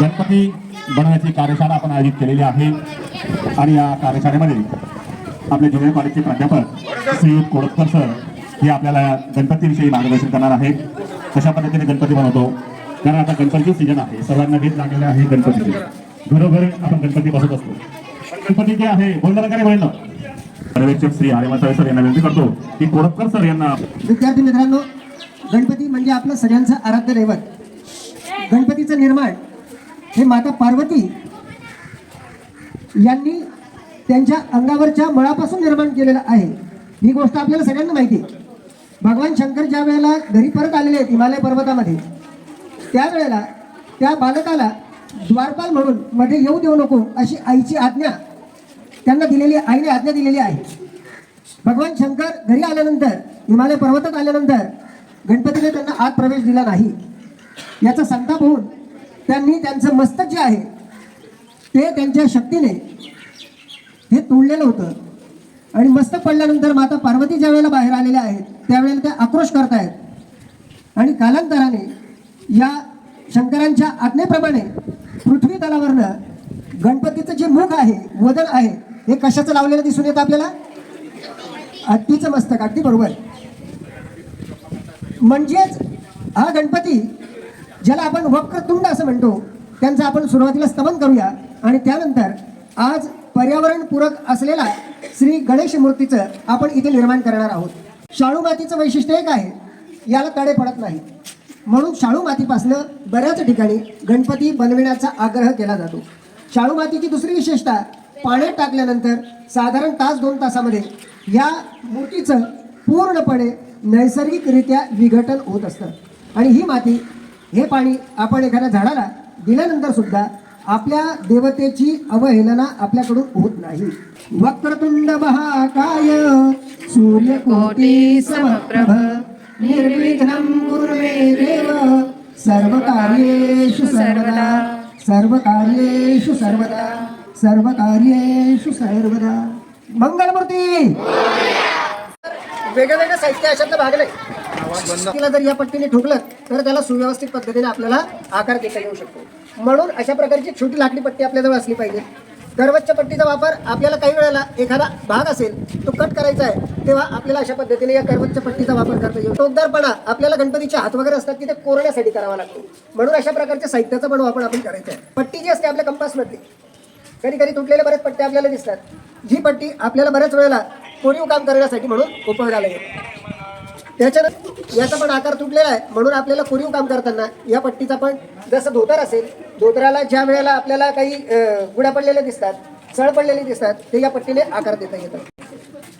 गणपती बनवण्याची कार्यशाळा आपण आयोजित केलेली आहे. आणि या कार्यशाळेमध्ये आपले ज्युनियर कॉलेजचे प्राध्यापक श्री कोडकर सर हे आपल्याला गणपतीविषयी मार्गदर्शन करणार आहेत. कशा पद्धतीने गणपती बनवतो? कारण आता गणपतीची सीजन आहे. सर्वांना भीत लागलेलं आहे गणपतीचे. घरोघरी आपण गणपती बसत असतो. पण गणपती जे आहे बोलणार काय बोलणं पर्यवेक्षक श्री आर्यवासाहेब सर यांना विनंती करतो की कोडकर सर यांना विद्यार्थी मित्रांनो गणपती म्हणजे आपलं सगळ्यांचं आराध्य दैवत. गणपतीचं निर्माण हे माता पार्वती यांनी त्यांच्या अंगावरच्या मळापासून निर्माण केलेलं आहे. ही गोष्ट आपल्याला सगळ्यांना माहिती आहे. भगवान शंकर ज्या वेळेला घरी परत आलेले आहेत हिमालय पर्वतामध्ये त्यावेळेला त्या बालकाला द्वारपाल म्हणून मध्ये येऊ देऊ नको अशी आईची आज्ञा त्यांना दिलेली आईने आज्ञा दिलेली आहे. भगवान शंकर घरी आल्यानंतर हिमालय पर्वतात आल्यानंतर गणपतीने त्यांना आत प्रवेश दिला नाही. याचा संताप होऊन त्यांनी त्यांचं मस्तक जे आहे ते त्यांच्या शक्तीने हे तोडलेलं होतं. आणि मस्तक पडल्यानंतर माता पार्वती ज्या वेळेला बाहेर आलेल्या आहेत त्यावेळेला त्या आक्रोश करतायत. आणि कालांतराने या शंकरांच्या आज्ञेप्रमाणे पृथ्वी तलावरनं गणपतीचं जे मुख आहे वदन आहे हे कशाचं लावलेलं दिसून येतं आपल्याला? हत्तीचं मस्तक अगदी बरोबर. म्हणजेच हा गणपती ज्याला आपण वक्रतुंड असं म्हणतो त्यांचं आपण सुरुवातीला स्तमन करूया. आणि त्यानंतर आज पर्यावरणपूरक असलेला श्री गणेश मूर्तीचं आपण इथे निर्माण करणार आहोत. शाळू मातीचं वैशिष्ट्य एक आहे याला तडे पडत नाही म्हणून शाळू मातीपासनं बऱ्याच ठिकाणी गणपती बनविण्याचा आग्रह केला जातो. शाळू मातीची दुसरी विशेषता पाण्यात टाकल्यानंतर साधारण तास दोन तासामध्ये या मूर्तीचं पूर्णपणे नैसर्गिकरित्या विघटन होत असतं. आणि ही माती हे पाणी आपण एखाद्या झाडाला दिल्यानंतर सुद्धा आपल्या देवतेची अवहेलना आपल्याकडून होत नाही. वक्रतुंड महाकाय सूर्यकोटी समप्रभ निर्विघ्नं कुर्मे देव सर्व कार्येषु सर्वदा सर्व कार्येषु सर्वदा सर्व कार्येषु सर्वदा. मंगलमूर्ती! वेगळं वेगळं साहित्य अशातलं भागलंय तिला जर या पट्टीने ठोकलं तर त्याला सुव्यवस्थित पद्धतीने आपल्याला आकार देता येऊ शकतो. म्हणून अशा प्रकारची छोटी लाकडी पट्टी आपल्याजवळ असली पाहिजे. करवतच्या पट्टीचा वापर आपल्याला काही वेळेला एखादा भाग असेल तो कट करायचा आहे तेव्हा आपल्याला अशा पद्धतीने या करवतच्या पट्टीचा वापर करता येईल टोकदारपणा आपल्याला गणपतीचे हात वगैरे असतात की ते कोरण्यासाठी करावा लागतो. म्हणून अशा प्रकारच्या साहित्याचा पण वापर आपण करायचा आहे. पट्टी जी असते आपल्या कंपासमधली कधी कधी तुटलेल्या बऱ्याच पट्ट्या आपल्याला दिसतात. ही पट्टी आपल्याला बऱ्याच वेळेला कोरीव काम करण्यासाठी म्हणून उपयोगाला येते. त्याच्यानंतर याचा पण आकार तुटलेला आहे. म्हणून आपल्याला कोरीव काम करताना या पट्टीचा पण जसं धोतर असेल धोतराला ज्या वेळेला आपल्याला काही गुड्या पडलेल्या दिसतात सळ पडलेली दिसतात ते या पट्टीने आकार देता येतात.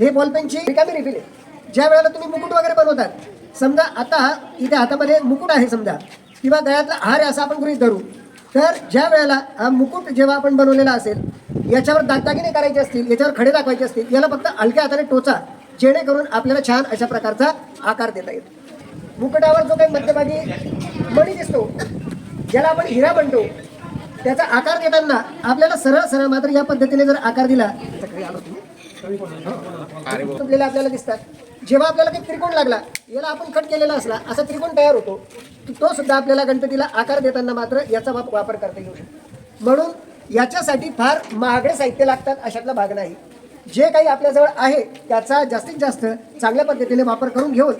हे बॉलपेनची रिकामी रिफिल आहे. ज्या वेळेला तुम्ही मुकुट वगैरे बनवतात समजा आता इथे हातामध्ये मुकुट आहे समजा किंवा गळ्यातला हार आहे असं आपण गृहीत धरू तर ज्या वेळेला हा मुकुट जेव्हा आपण बनवलेला असेल याच्यावर दागदागिने करायचे असतील याच्यावर खडे दाखवायचे असतील याला फक्त हलक्या हाताने टोचा जेणेकरून आपल्याला छान अशा प्रकारचा आकार देता येईल मुकुटावर जो काही मध्यभागी मणी दिसतो ज्याला आपण हिरा म्हणतो त्याचा आकार देताना आपल्याला सरळ सरळ मात्र या पद्धतीने जर आकार दिला तर आलो तुम्ही. तुटलेले आपल्याला दिसतात. जेव्हा आपल्याला काही त्रिकोण लागला याला आपण कट केलेला असला असा त्रिकोण तयार होतो तो सुद्धा आपल्याला गणपतीला आकार देताना मात्र याचा वाप- वापर करता येऊ शकतो. म्हणून याच्यासाठी फार महागडे साहित्य लागतात अशातला भाग नाही. जे काही आपल्याजवळ आहे त्याचा जास्तीत जास्त चांगल्या पद्धतीने वापर करून घेऊन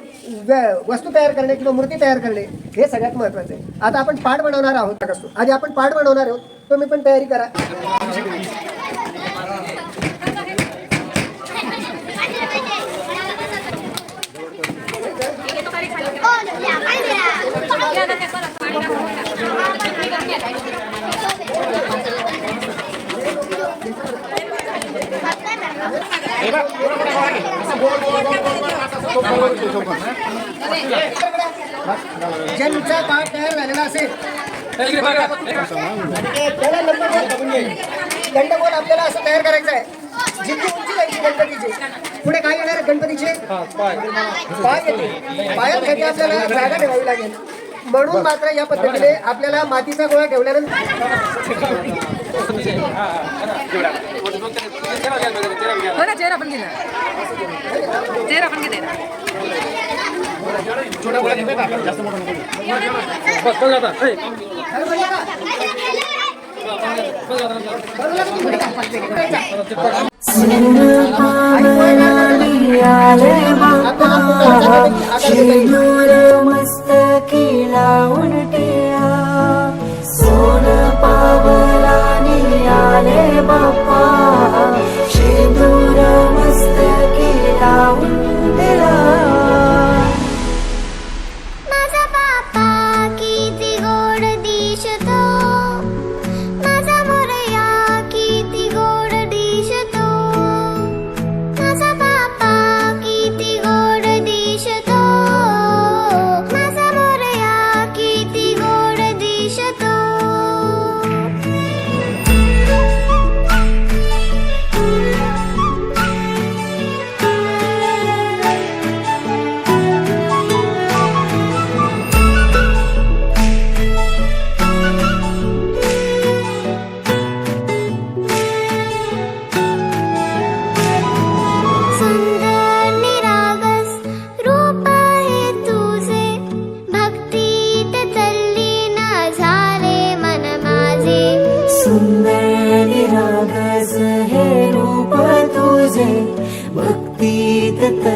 व- वस्तू तयार करणे किंवा मूर्ती तयार करणे हे सगळ्यात महत्त्वाचं आहे. आता आपण पाठ बनवणार आहोत. असतो आधी आपण पाठ बनवणार आहोत. तुम्ही पण तयारी करा. ज्यांचा पाठ तयार झालेला असेल त्याला दंडगोल आपल्याला असं तयार करायचं आहे. जितकी उंची जायची गणपतीची. पुढे काय येणार गणपतीचे? पाय येते. पायासाठी आपल्याला जागा ठेवावी लागेल. म्हणून मात्र या पद्धतीने आपल्याला मातीचा गोळा ठेवल्यानंतर Sudah boleh up. रागस हे रूप तुझे भक्ति तत्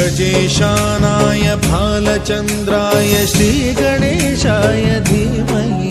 गजेशानाय फालचन्द्राय श्रीगणेशाय धीमहि।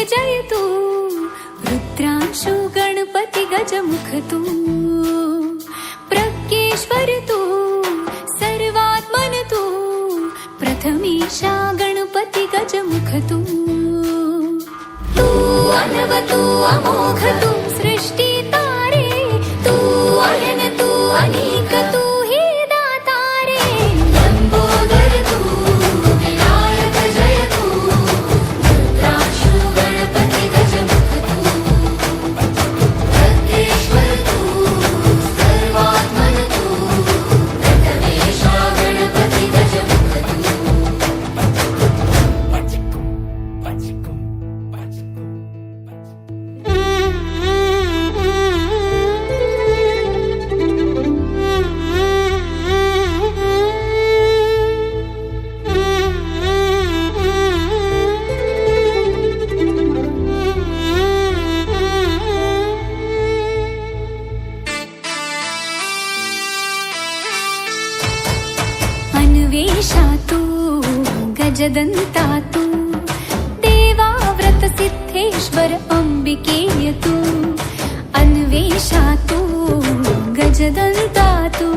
विनायक जय तू रुद्रांशु गणपती गजमुख तू प्रज्ञेश्वर तू सर्वात्मन तू प्रथमेशा गणपती गजमुख तू तू अनव तू अमोघ तू सृष्टी तारे। तू अयन तू अनेक पर अम्बिकेयतु अन्वेषातु गजदन्तातु